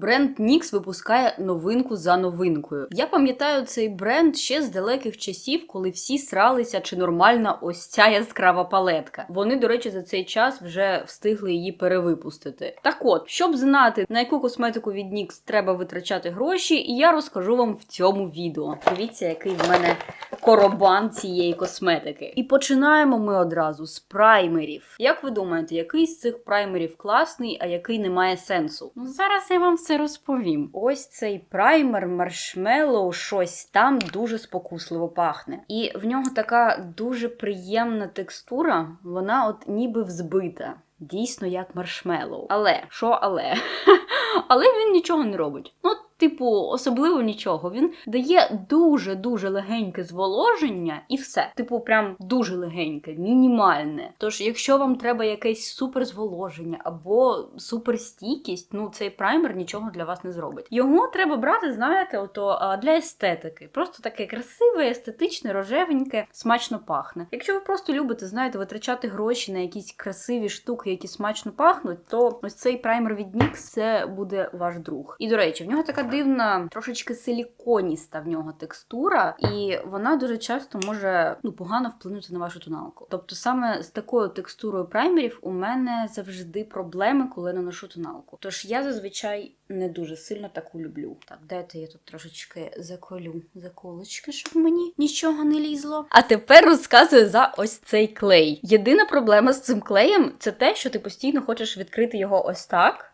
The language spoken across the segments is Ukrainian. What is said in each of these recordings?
бренд NYX випускає новинку за новинкою. Я пам'ятаю цей бренд ще з далеких часів, коли всі сралися, чи нормальна ось ця яскрава палетка. Вони, до речі, за цей час вже встигли її перевипустити. Так от, щоб знати, на яку косметику від NYX треба витрачати гроші, я розкажу вам в цьому відео. Дивіться, який в мене коробан цієї косметики. І починаємо ми одразу з праймерів. Як ви думаєте, який з цих праймерів класний, а який не має сенсу? Ну зараз я вам все розповім. Ось цей праймер маршмеллоу, щось там дуже спокусливо пахне. І в нього така дуже приємна текстура, вона от ніби взбита. Дійсно, як маршмеллоу. Але що але? але він нічого не робить. Ну, типу, особливо нічого. Він дає дуже-дуже легеньке зволоження і все. Типу, прям дуже легеньке, мінімальне. Тож, якщо вам треба якесь суперзволоження або суперстійкість, ну цей праймер нічого для вас не зробить. Його треба брати, знаєте, ото для естетики. Просто таке красиве, естетичне, рожевеньке, смачно пахне. Якщо ви просто любите, знаєте, витрачати гроші на якісь красиві штуки, які смачно пахнуть, то ось цей праймер від NYX це буде ваш друг. І до речі, в нього така дивна, трошечки силіконіста в нього текстура, і вона дуже часто може ну погано вплинути на вашу тоналку. Тобто, саме з такою текстурою праймерів у мене завжди проблеми, коли наношу тоналку. Тож я зазвичай не дуже сильно таку люблю. Так, дайте я тут трошечки заколю заколочки, щоб мені нічого не лізло. А тепер розказую за ось цей клей. Єдина проблема з цим клеєм це те, що ти постійно хочеш відкрити його ось так.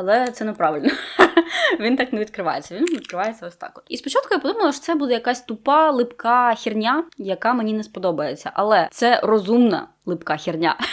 Але це неправильно. Він так не відкривається. Він відкривається ось так. От. І спочатку я подумала, що це буде якась тупа, липка херня, яка мені не сподобається. Але це розумна липка херня.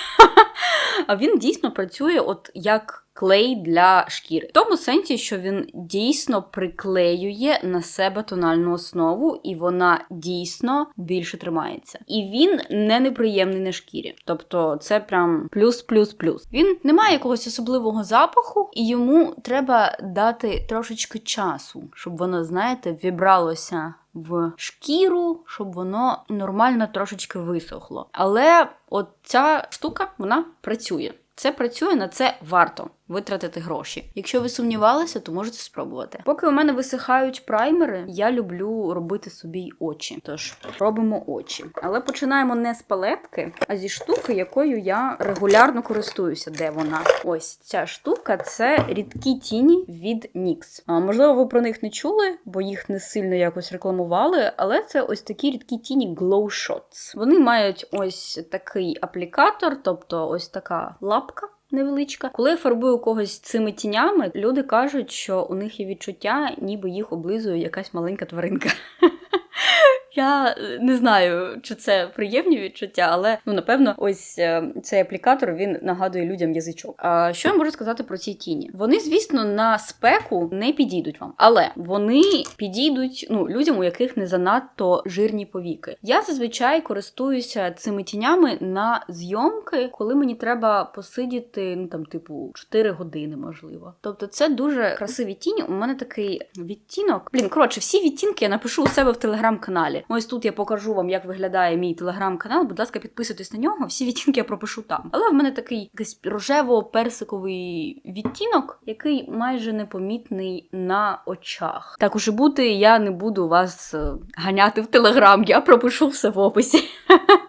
А він дійсно працює от як клей для шкіри. В тому сенсі, що він дійсно приклеює на себе тональну основу, і вона дійсно більше тримається. І він не неприємний на шкірі. Тобто це прям плюс-плюс-плюс. Він не має якогось особливого запаху, і йому треба дати трошечки часу, щоб воно, знаєте, вібралося. В шкіру, щоб воно нормально трошечки висохло. Але от ця штука вона працює. Це працює на це варто витратити гроші. Якщо ви сумнівалися, то можете спробувати. Поки у мене висихають праймери, я люблю робити собі очі. Тож робимо очі. Але починаємо не з палетки, а зі штуки, якою я регулярно користуюся. Де вона? Ось ця штука це рідкі тіні від NYX. А, можливо, ви про них не чули, бо їх не сильно якось рекламували. Але це ось такі рідкі тіні Glow Shots. Вони мають ось такий аплікатор, тобто ось така лапка. Невеличка. Коли я фарбую когось цими тінями, люди кажуть, що у них є відчуття, ніби їх облизує якась маленька тваринка. Я не знаю, чи це приємні відчуття, але ну напевно, ось е, цей аплікатор він нагадує людям язичок. А що я можу сказати про ці тіні? Вони, звісно, на спеку не підійдуть вам, але вони підійдуть ну людям, у яких не занадто жирні повіки. Я зазвичай користуюся цими тінями на зйомки, коли мені треба посидіти, ну там, типу, 4 години, можливо. Тобто, це дуже красиві тіні. У мене такий відтінок. Блін, коротше, всі відтінки я напишу у себе в телеграм-каналі. Ось тут я покажу вам, як виглядає мій телеграм-канал. Будь ласка, підписуйтесь на нього. Всі відтінки я пропишу там. Але в мене такий якийсь рожево-персиковий відтінок, який майже непомітний на очах. Так уже бути, я не буду вас е, ганяти в телеграм, я пропишу все в описі.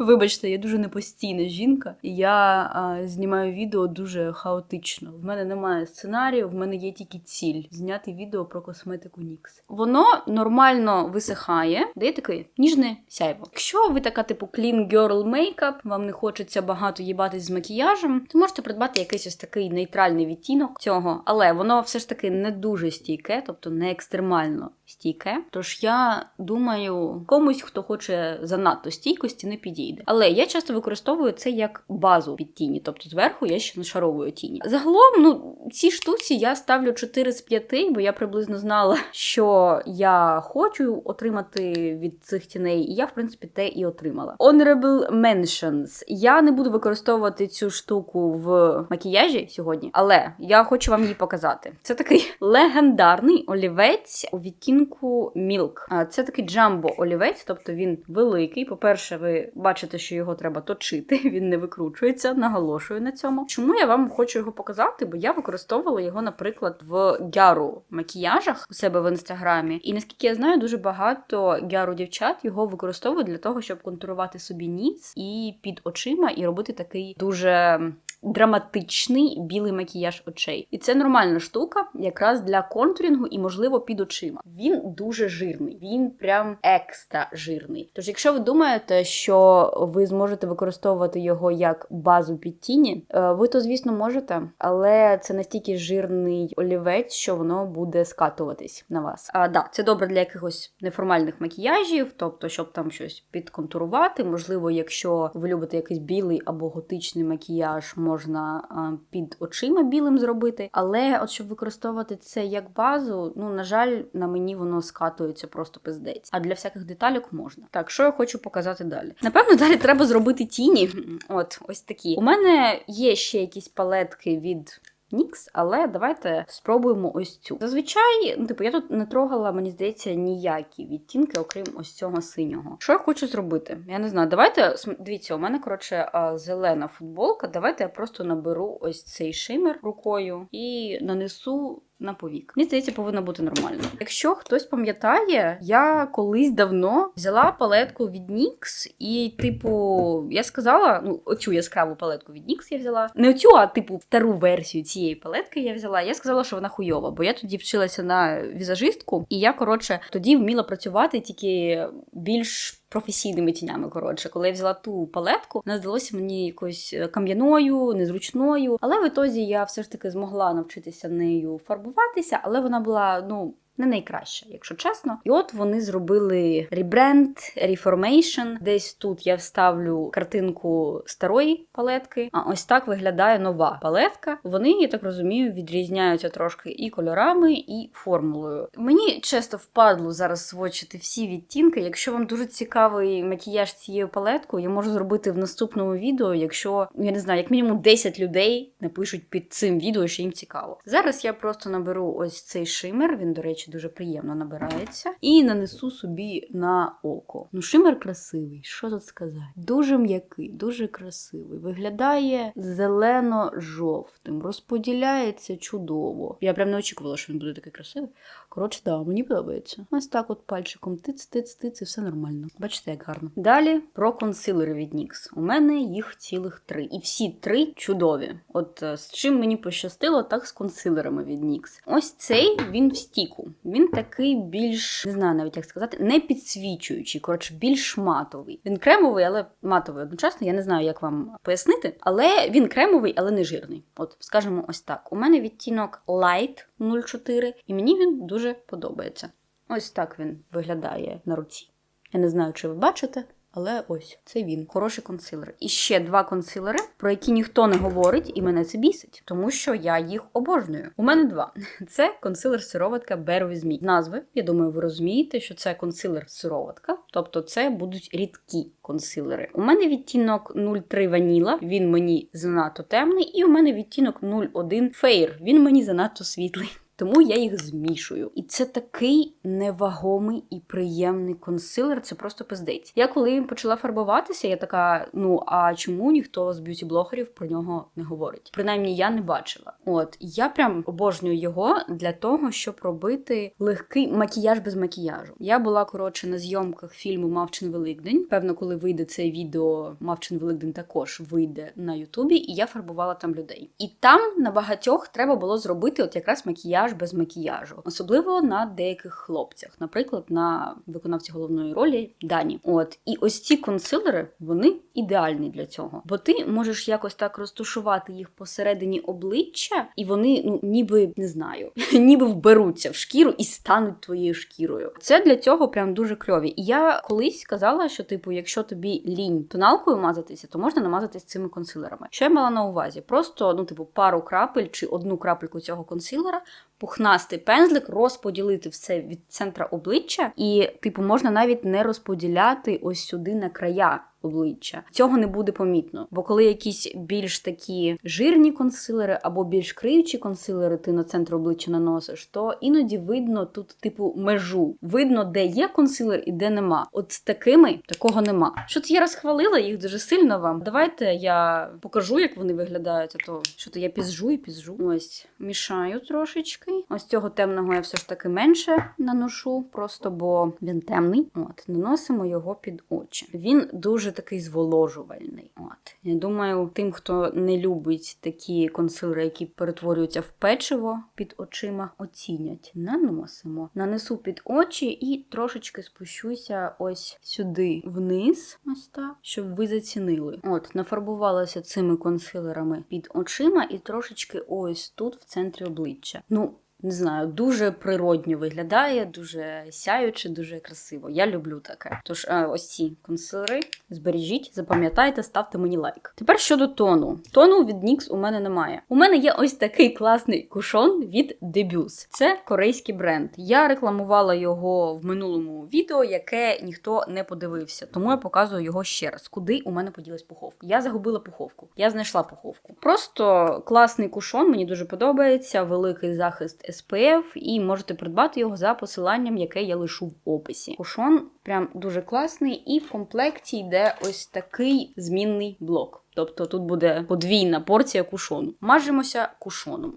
Вибачте, я дуже непостійна жінка, і я а, знімаю відео дуже хаотично. В мене немає сценарію, в мене є тільки ціль зняти відео про косметику NYX. Воно нормально висихає, дає таке ніжне сяйво. Якщо ви така, типу, clean girl makeup, вам не хочеться багато їбатись з макіяжем, то можете придбати якийсь ось такий нейтральний відтінок цього, але воно все ж таки не дуже стійке, тобто не екстремально стійке. Тож я думаю, комусь, хто хоче занадто стійкості, не підійде. Але я часто використовую це як базу під тіні, тобто зверху я ще нашаровую тіні. Загалом, ну ці штуці я ставлю 4 з 5, бо я приблизно знала, що я хочу отримати від цих тіней, і я, в принципі, те і отримала. Honorable Mentions. Я не буду використовувати цю штуку в макіяжі сьогодні, але я хочу вам її показати. Це такий легендарний олівець у відтінку Milk. Це такий джамбо олівець, тобто він великий. По-перше, ви бачите. Бачите, що його треба точити, він не викручується, наголошую на цьому. Чому я вам хочу його показати? Бо я використовувала його, наприклад, в гяру макіяжах у себе в інстаграмі. І наскільки я знаю, дуже багато гяру дівчат його використовують для того, щоб контурувати собі ніс і під очима, і робити такий дуже драматичний білий макіяж очей. І це нормальна штука, якраз для контурінгу і, можливо, під очима. Він дуже жирний, він прям екстра жирний. Тож, якщо ви думаєте, що ви зможете використовувати його як базу під тіні, е, ви то, звісно, можете, але це настільки жирний олівець, що воно буде скатуватись на вас. А да, це добре для якихось неформальних макіяжів, тобто, щоб там щось підконтурувати. Можливо, якщо ви любите якийсь білий або готичний макіяж можна під очима білим зробити. Але от щоб використовувати це як базу, ну на жаль, на мені воно скатується просто пиздець. А для всяких деталюк можна. Так, що я хочу показати далі? Напевно, далі треба зробити тіні. От ось такі. У мене є ще якісь палетки від. Нікс, але давайте спробуємо ось цю. Зазвичай, ну, типу, я тут не трогала, мені здається, ніякі відтінки, окрім ось цього синього. Що я хочу зробити? Я не знаю. Давайте дивіться, у мене коротше зелена футболка. Давайте я просто наберу ось цей шимер рукою і нанесу. На повік. Мені здається, повинно бути нормально. Якщо хтось пам'ятає, я колись давно взяла палетку від NYX і, типу, я сказала, ну, оцю яскраву палетку від NYX я взяла. Не оцю, а типу стару версію цієї палетки я взяла. Я сказала, що вона хуйова, бо я тоді вчилася на візажистку, і я, коротше, тоді вміла працювати тільки більш. Професійними тінями, коротше, коли я взяла ту палетку, вона здалося мені якось е, кам'яною, незручною. Але в ітозі я все ж таки змогла навчитися нею фарбуватися, але вона була, ну. Не найкраща, якщо чесно. І от вони зробили ребренд, reformation. Десь тут я вставлю картинку старої палетки. А ось так виглядає нова палетка. Вони, я так розумію, відрізняються трошки і кольорами, і формулою. Мені часто впадло зараз свочити всі відтінки. Якщо вам дуже цікавий макіяж цією палеткою, я можу зробити в наступному відео, якщо я не знаю, як мінімум 10 людей напишуть під цим відео, що їм цікаво. Зараз я просто наберу ось цей шимер. Він, до речі, дуже приємно набирається. І нанесу собі на око. Ну, шимер красивий, що тут сказати? Дуже м'який, дуже красивий. Виглядає зелено-жовтим, розподіляється чудово. Я прям не очікувала, що він буде такий красивий. Коротше, да, мені подобається. Ось так от пальчиком тиц-тиц-тиц, і все нормально. Бачите, як гарно. Далі про консилери від NYX. У мене їх цілих три. І всі три чудові. От е, з чим мені пощастило, так з консилерами від NYX. Ось цей він в стіку. Він такий більш, не знаю навіть як сказати, не підсвічуючий, коротше, більш матовий. Він кремовий, але матовий одночасно. Я не знаю, як вам пояснити. Але він кремовий, але не жирний. От, скажімо, ось так. У мене відтінок Light 04, і мені він дуже подобається. Ось так він виглядає на руці. Я не знаю, чи ви бачите. Але ось це він, хороший консилер. І ще два консилери, про які ніхто не говорить, і мене це бісить, тому що я їх обожнюю. У мене два. Це консилер сироватка With Назви, я думаю, ви розумієте, що це консилер сироватка, тобто це будуть рідкі консилери. У мене відтінок 03 ваніла, він мені занадто темний, і у мене відтінок 01 фейр, він мені занадто світлий. Тому я їх змішую. І це такий невагомий і приємний консилер, це просто пиздець. Я коли почала фарбуватися, я така: ну а чому ніхто з б'юті-блогерів про нього не говорить? Принаймні я не бачила. От я прям обожнюю його для того, щоб робити легкий макіяж без макіяжу. Я була коротше на зйомках фільму Мавчин Великдень. Певно, коли вийде це відео, Мавчин Великдень також вийде на Ютубі, і я фарбувала там людей. І там на багатьох треба було зробити от якраз макіяж без макіяжу, особливо на деяких хлопцях, наприклад, на виконавці головної ролі Дані. От і ось ці консилери вони ідеальні для цього, бо ти можеш якось так розташувати їх посередині обличчя, і вони, ну ніби не знаю, ніби вберуться в шкіру і стануть твоєю шкірою. Це для цього прям дуже кльові. І я колись казала, що типу, якщо тобі лінь тоналкою мазатися, то можна намазатись цими консилерами. Що я мала на увазі? Просто ну, типу, пару крапель чи одну крапельку цього консилера пухнастий пензлик, розподілити все від центра обличчя, і, типу, можна навіть не розподіляти ось сюди на края обличчя. Цього не буде помітно. Бо коли якісь більш такі жирні консилери або більш криючі консилери ти на центр обличчя наносиш, то іноді видно тут, типу, межу. Видно, де є консилер і де нема. От з такими такого нема. Що то я розхвалила їх дуже сильно вам. Давайте я покажу, як вони виглядають. А то що то я пізжу і пізжу. Ось мішаю трошечки. Ось цього темного я все ж таки менше наношу, просто бо він темний. От, наносимо його під очі. Він дуже такий зволожувальний. От. Я думаю, тим, хто не любить такі консилери, які перетворюються в печиво під очима, оцінять. Наносимо. Нанесу під очі і трошечки спущуся ось сюди вниз, ось так, щоб ви зацінили. От, нафарбувалася цими консилерами під очима і трошечки ось тут, в центрі обличчя. Ну, не знаю, дуже природньо виглядає, дуже сяюче, дуже красиво. Я люблю таке. Тож е, ось ці консилери збережіть, запам'ятайте, ставте мені лайк. Тепер щодо тону. Тону від NYX у мене немає. У мене є ось такий класний кушон від Debus. Це корейський бренд. Я рекламувала його в минулому відео, яке ніхто не подивився. Тому я показую його ще раз. Куди у мене поділась пуховка? Я загубила пуховку. Я знайшла пуховку. Просто класний кушон, мені дуже подобається. Великий захист SPF, і можете придбати його за посиланням, яке я лишу в описі. Кушон прям дуже класний, і в комплекті йде ось такий змінний блок. Тобто тут буде подвійна порція кушону. Мажемося кушоном.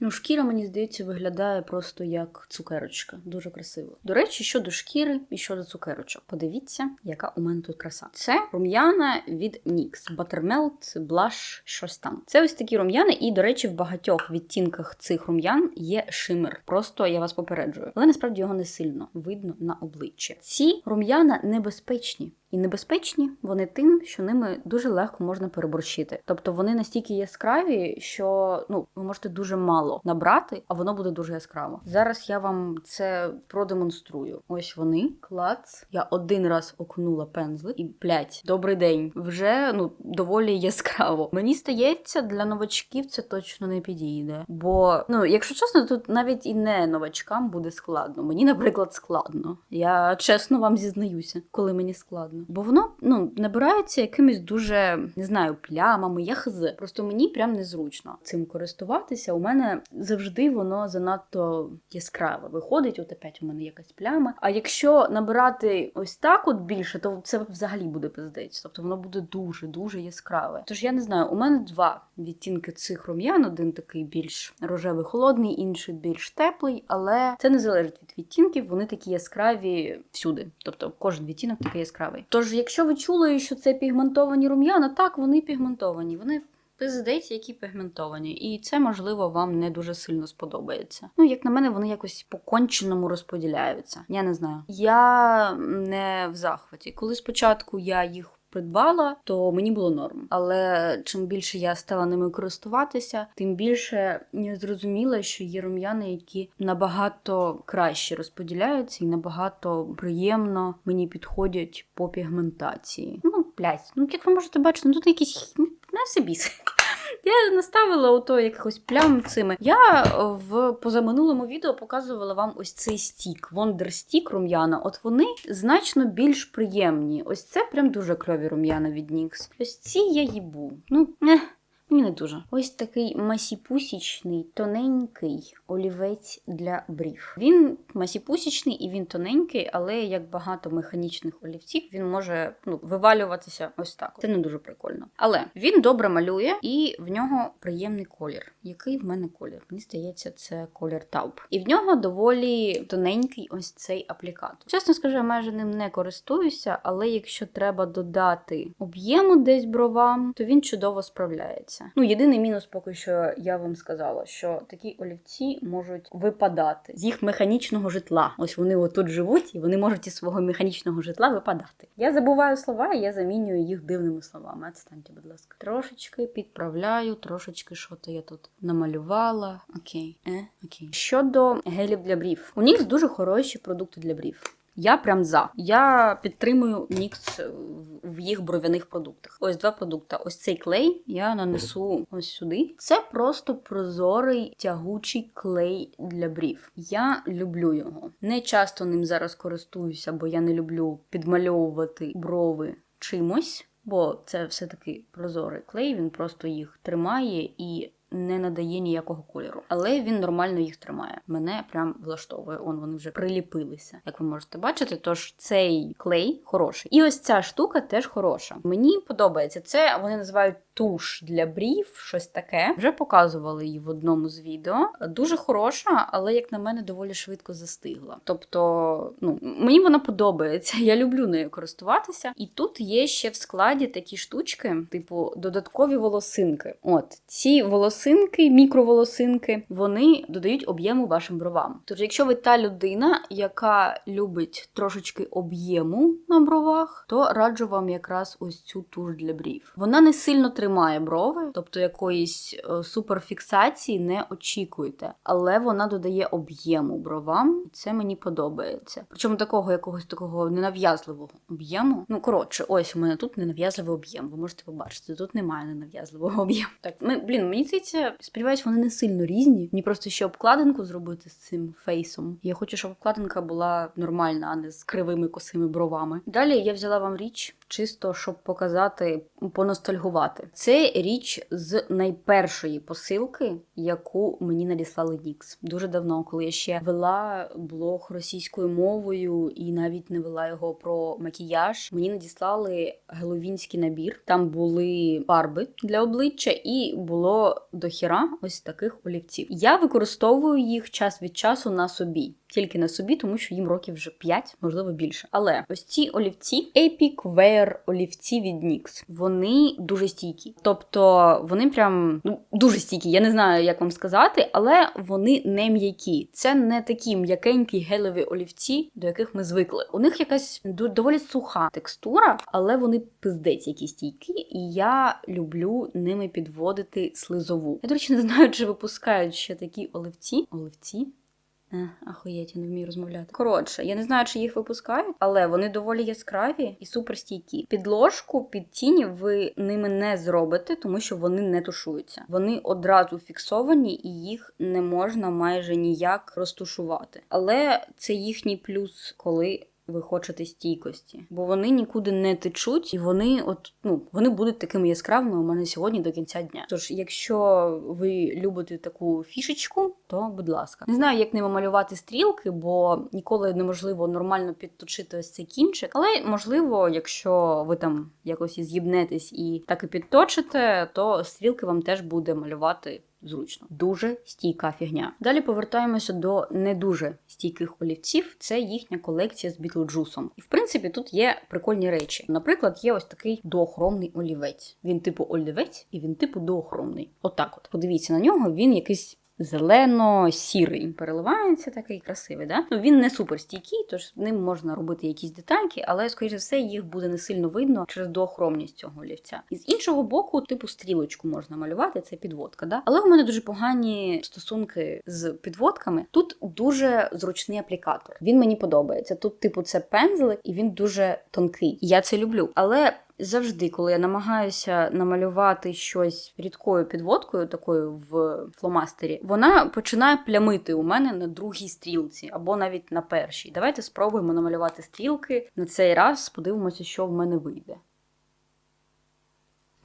Ну, шкіра, мені здається, виглядає просто як цукерочка. Дуже красиво. До речі, щодо шкіри і щодо цукерочок. Подивіться, яка у мене тут краса. Це рум'яна від NYX. Buttermelt, Blush, щось там. Це ось такі рум'яни, і, до речі, в багатьох відтінках цих рум'ян є шимер. Просто я вас попереджую. Але насправді його не сильно видно на обличчі. Ці рум'яна небезпечні. І небезпечні вони тим, що ними дуже легко можна переборщити. Тобто вони настільки яскраві, що ну ви можете дуже мало набрати, а воно буде дуже яскраво. Зараз я вам це продемонструю. Ось вони клац. Я один раз окунула пензлик і блять, добрий день. Вже ну доволі яскраво. Мені стається, для новачків це точно не підійде. Бо ну, якщо чесно, тут навіть і не новачкам буде складно. Мені, наприклад, складно. Я чесно вам зізнаюся, коли мені складно. Бо воно ну набирається якимись дуже не знаю плямами. Я хз. Просто мені прям незручно цим користуватися. У мене завжди воно занадто яскраве. Виходить, от опять у мене якась пляма. А якщо набирати ось так, от більше, то це взагалі буде пиздець. Тобто воно буде дуже дуже яскраве. Тож я не знаю, у мене два відтінки цих рум'ян. Один такий більш рожевий, холодний, інший більш теплий, але це не залежить від відтінків. Вони такі яскраві всюди. Тобто кожен відтінок такий яскравий. Тож, якщо ви чули, що це пігментовані рум'яна, так вони пігментовані. Вони пиздець, які пігментовані, і це можливо вам не дуже сильно сподобається. Ну, як на мене, вони якось по конченому розподіляються. Я не знаю. Я не в захваті. Коли спочатку я їх. Придбала, то мені було норм. Але чим більше я стала ними користуватися, тим більше я зрозуміла, що є рум'яни, які набагато краще розподіляються і набагато приємно мені підходять по пігментації. Ну, блядь, ну як ви можете бачити, ну тут якісь на собі. Я наставила ото якихось плям цими. Я в позаминулому відео показувала вам ось цей стік, вондерстік рум'яна. От вони значно більш приємні. Ось це прям дуже кльові рум'яна від NYX. Ось ці я їбу. Ну, ех. Мені не дуже. Ось такий масіпусічний, тоненький олівець для брів. Він масіпусічний і він тоненький, але як багато механічних олівців, він може ну, вивалюватися ось так. Це не дуже прикольно. Але він добре малює і в нього приємний колір. Який в мене колір? Мені здається, це колір тауп. І в нього доволі тоненький ось цей аплікатор. Чесно скажу, я майже ним не користуюся, але якщо треба додати об'єму десь бровам, то він чудово справляється. Ну, єдиний мінус, поки що я вам сказала, що такі олівці можуть випадати з їх механічного житла. Ось вони отут живуть, і вони можуть із свого механічного житла випадати. Я забуваю слова, і я замінюю їх дивними словами. Отстаньте, будь ласка. Трошечки підправляю, трошечки що то я тут намалювала. Окей, е, окей. Щодо гелів для брів, у них дуже хороші продукти для брів. Я прям за. Я підтримую Нікс в- в їх бров'яних продуктах. Ось два продукти. Ось цей клей я нанесу ось сюди. Це просто прозорий тягучий клей для брів. Я люблю його. Не часто ним зараз користуюся, бо я не люблю підмальовувати брови чимось. Бо це все-таки прозорий клей, він просто їх тримає і не надає ніякого кольору. Але він нормально їх тримає. Мене прям влаштовує. Он вони вже приліпилися, як ви можете бачити. Тож цей клей хороший. І ось ця штука теж хороша. Мені подобається це. Вони називають туш для брів, щось таке. Вже показували її в одному з відео. Дуже хороша, але як на мене, доволі швидко застигла. Тобто, ну мені вона подобається. Я люблю нею користуватися. І тут є ще в складі такі штучки, типу додаткові волосинки. От ці волосинки, мікроволосинки, вони додають об'єму вашим бровам. Тож, якщо ви та людина, яка любить трошечки об'єму на бровах, то раджу вам якраз ось цю туш для брів. Вона не сильно тримає брови, тобто якоїсь е, суперфіксації не очікуйте, але вона додає об'єму бровам, і це мені подобається. Причому такого якогось такого ненав'язливого об'єму. Ну коротше, ось у мене тут ненав'язливий об'єм. Ви можете побачити, тут немає ненав'язливого об'єму. Так, ми, блін, мені здається, сподіваюсь, вони не сильно різні. Мені просто ще обкладинку зробити з цим фейсом. Я хочу, щоб обкладинка була нормальна, а не з кривими косими бровами. Далі я взяла вам річ. Чисто щоб показати, поностальгувати. Це річ з найпершої посилки, яку мені надіслали Нікс. Дуже давно, коли я ще вела блог російською мовою і навіть не вела його про макіяж. Мені надіслали геловінський набір. Там були фарби для обличчя, і було дохіра ось таких олівців. Я використовую їх час від часу на собі. Тільки на собі, тому що їм років вже 5, можливо більше. Але ось ці олівці Epic Wear олівці від NYX, вони дуже стійкі. Тобто вони прям ну, дуже стійкі. Я не знаю, як вам сказати, але вони не м'які. Це не такі м'якенькі гелеві олівці, до яких ми звикли. У них якась доволі суха текстура, але вони пиздець які стійкі, і я люблю ними підводити слизову. Я, до речі, не знаю, чи випускають ще такі олівці. Олівці? Е, Ахуєть, я не вмію розмовляти. Коротше, я не знаю, чи їх випускають, але вони доволі яскраві і суперстійкі. Підложку під тіні ви ними не зробите, тому що вони не тушуються. Вони одразу фіксовані і їх не можна майже ніяк розтушувати. Але це їхній плюс, коли. Ви хочете стійкості, бо вони нікуди не течуть, і вони, от ну вони будуть такими яскравими у мене сьогодні до кінця дня. Тож, якщо ви любите таку фішечку, то будь ласка, не знаю, як ними малювати стрілки, бо ніколи неможливо нормально підточити ось цей кінчик. Але можливо, якщо ви там якось і з'єбнетесь і так і підточите, то стрілки вам теж буде малювати. Зручно, дуже стійка фігня. Далі повертаємося до не дуже стійких олівців. Це їхня колекція з бітлджусом. І в принципі тут є прикольні речі. Наприклад, є ось такий доохромний олівець. Він типу олівець, і він типу доохромний. Отак, от подивіться на нього, він якийсь. Зелено-сірий переливається такий красивий. Да? Ну, він не супер стійкий, тож ним можна робити якісь детальки, але, скоріше все, їх буде не сильно видно через доохромність цього олівця. І з іншого боку, типу стрілочку можна малювати, це підводка. Да? Але у мене дуже погані стосунки з підводками. Тут дуже зручний аплікатор. Він мені подобається. Тут, типу, це пензлик, і він дуже тонкий. Я це люблю. Але Завжди, коли я намагаюся намалювати щось рідкою підводкою, такою в фломастері, вона починає плямити у мене на другій стрілці або навіть на першій. Давайте спробуємо намалювати стрілки на цей раз, подивимося, що в мене вийде.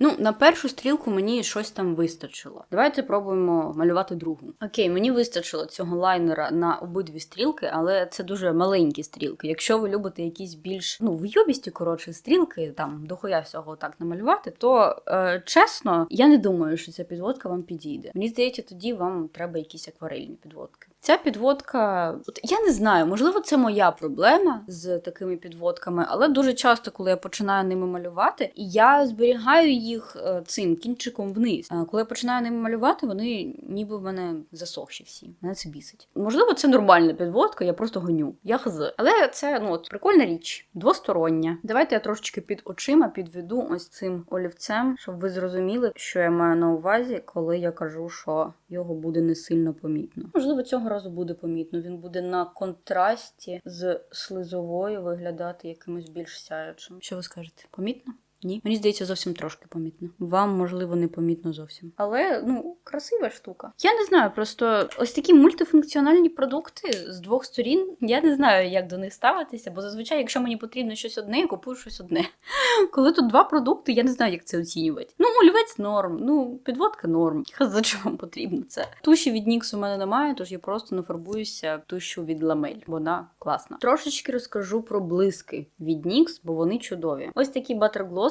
Ну, на першу стрілку мені щось там вистачило. Давайте пробуємо малювати другу. Окей, мені вистачило цього лайнера на обидві стрілки, але це дуже маленькі стрілки. Якщо ви любите якісь більш ну вйобісті коротше стрілки, там дохуя всього так намалювати, то е, чесно, я не думаю, що ця підводка вам підійде. Мені здається, тоді вам треба якісь акварельні підводки. Ця підводка, от я не знаю, можливо, це моя проблема з такими підводками, але дуже часто, коли я починаю ними малювати, я зберігаю їх е, цим кінчиком вниз. А коли я починаю ними малювати, вони ніби в мене засохші всі. Мене це бісить. Можливо, це нормальна підводка, я просто гоню. Я хз. Але це ну от прикольна річ, двостороння. Давайте я трошечки під очима підведу ось цим олівцем, щоб ви зрозуміли, що я маю на увазі, коли я кажу, що його буде не сильно помітно. Можливо, цього разу буде помітно. Він буде на контрасті з слизовою виглядати якимось більш сяючим. Що ви скажете? Помітно? Ні, мені здається, зовсім трошки помітно. Вам, можливо, не помітно зовсім. Але ну, красива штука. Я не знаю, просто ось такі мультифункціональні продукти з двох сторін. Я не знаю, як до них ставитися, бо зазвичай, якщо мені потрібно щось одне, я купую щось одне. Коли тут два продукти, я не знаю, як це оцінювати. Ну, олівець норм, ну, підводка норм. За що вам потрібно це? Туші від NYX у мене немає, тож я просто нафарбуюся тушу від ламель. Вона класна. Трошечки розкажу про блиски від NYX, бо вони чудові. Ось такі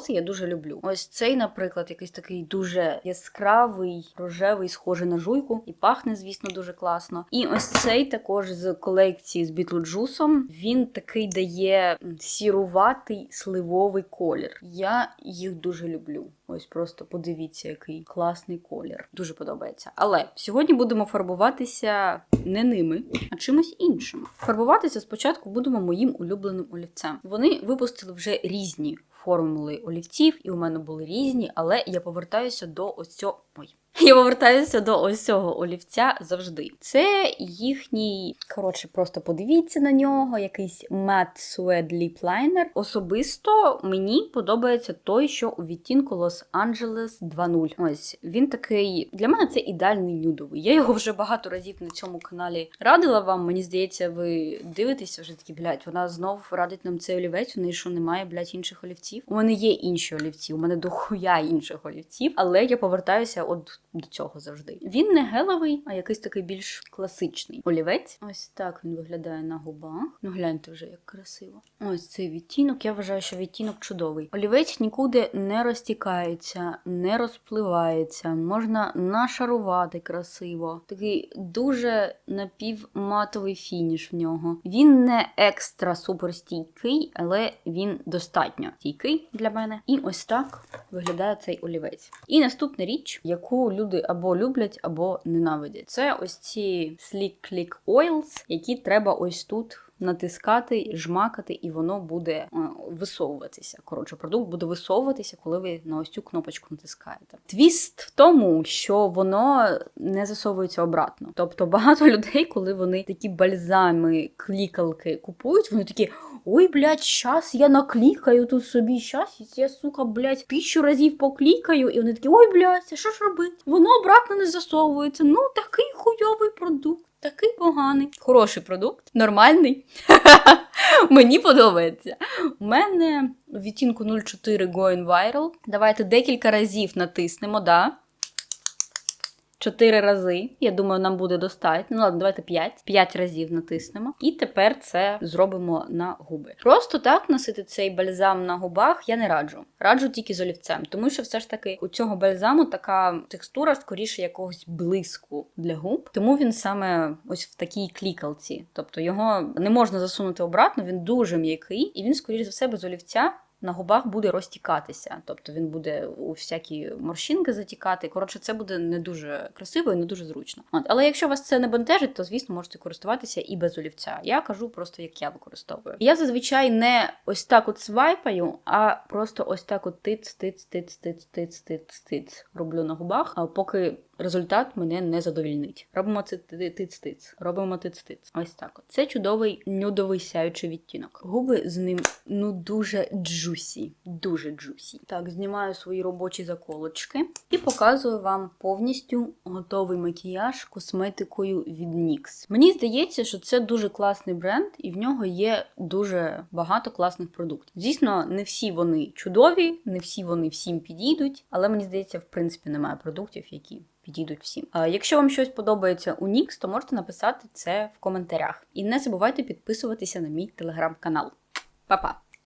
батерглоси я дуже люблю. Ось цей, наприклад, якийсь такий дуже яскравий, рожевий, схожий на жуйку, і пахне, звісно, дуже класно. І ось цей також з колекції з бітлджусом. Він такий дає сіруватий сливовий колір. Я їх дуже люблю. Ось просто подивіться, який класний колір. Дуже подобається. Але сьогодні будемо фарбуватися не ними, а чимось іншим. Фарбуватися спочатку будемо моїм улюбленим олівцем. Вони випустили вже різні формули олівців, і у мене були різні, але я повертаюся до ось цього. Ой. Я повертаюся до ось цього олівця завжди. Це їхній, коротше, просто подивіться на нього, якийсь Matte Suede Lip Liner. Особисто мені подобається той, що у відтінку Los Angeles 2.0. Ось він такий. Для мене це ідеальний нюдовий. Я його вже багато разів на цьому каналі радила вам. Мені здається, ви дивитеся вже такі, блядь, вона знов радить нам цей олівець. У неї що немає, блядь, інших олівців. У мене є інші олівці, у мене дохуя інших олівців, але я повертаюся от до цього завжди. Він не гелевий, а якийсь такий більш класичний олівець. Ось так він виглядає на губах. Ну гляньте вже, як красиво. Ось цей відтінок. Я вважаю, що відтінок чудовий. Олівець нікуди не розтікається, не розпливається, можна нашарувати красиво. Такий дуже напівматовий фініш в нього. Він не екстра суперстійкий, але він достатньо стійкий для мене. І ось так виглядає цей олівець. І наступна річ, яку люди або люблять, або ненавидять. Це ось ці Click Oils, які треба ось тут натискати, жмакати, і воно буде е, висовуватися. Коротше, продукт буде висовуватися, коли ви на ось цю кнопочку натискаєте. Твіст в тому, що воно не засовується обратно. Тобто багато людей, коли вони такі бальзами, клікалки купують, вони такі. Ой, блядь, щас я наклікаю тут собі, щас я, сука, блядь, тисячу разів поклікаю, і вони такі, ой, блядь, що ж робити? Воно обратно не засовується. Ну, такий хуйовий продукт. Такий поганий. Хороший продукт, нормальний. Мені подобається. У мене відтінку 04 Going Viral. Давайте декілька разів натиснемо, да. Чотири рази. Я думаю, нам буде достатньо. Ну ладно, давайте п'ять. П'ять разів натиснемо. І тепер це зробимо на губи. Просто так носити цей бальзам на губах я не раджу. Раджу тільки з олівцем, тому що все ж таки у цього бальзаму така текстура скоріше якогось блиску для губ. Тому він саме ось в такій клікалці. Тобто його не можна засунути обратно, він дуже м'який, і він, скоріше за все, без олівця на губах буде розтікатися. Тобто він буде у всякі морщинки затікати. Коротше, це буде не дуже красиво і не дуже зручно. От. Але якщо вас це не бентежить, то звісно можете користуватися і без олівця. Я кажу просто, як я використовую. Я зазвичай не ось так от свайпаю, а просто ось так от тиц, тиц, тиц, тиц, тиц, тиц, тиц роблю на губах, а поки. Результат мене не задовільнить. Робимо тиц-тиц. Робимо тиц-тиц. Ось так. от. Це чудовий нюдовий сяючий відтінок. Губи з ним ну дуже джусі. Дуже джусі. Так, знімаю свої робочі заколочки і показую вам повністю готовий макіяж косметикою від NYX. Мені здається, що це дуже класний бренд, і в нього є дуже багато класних продуктів. Звісно, не всі вони чудові, не всі вони всім підійдуть, але мені здається, в принципі, немає продуктів, які підійдуть всім. Якщо вам щось подобається у Нікс, то можете написати це в коментарях. І не забувайте підписуватися на мій телеграм-канал. Па-па!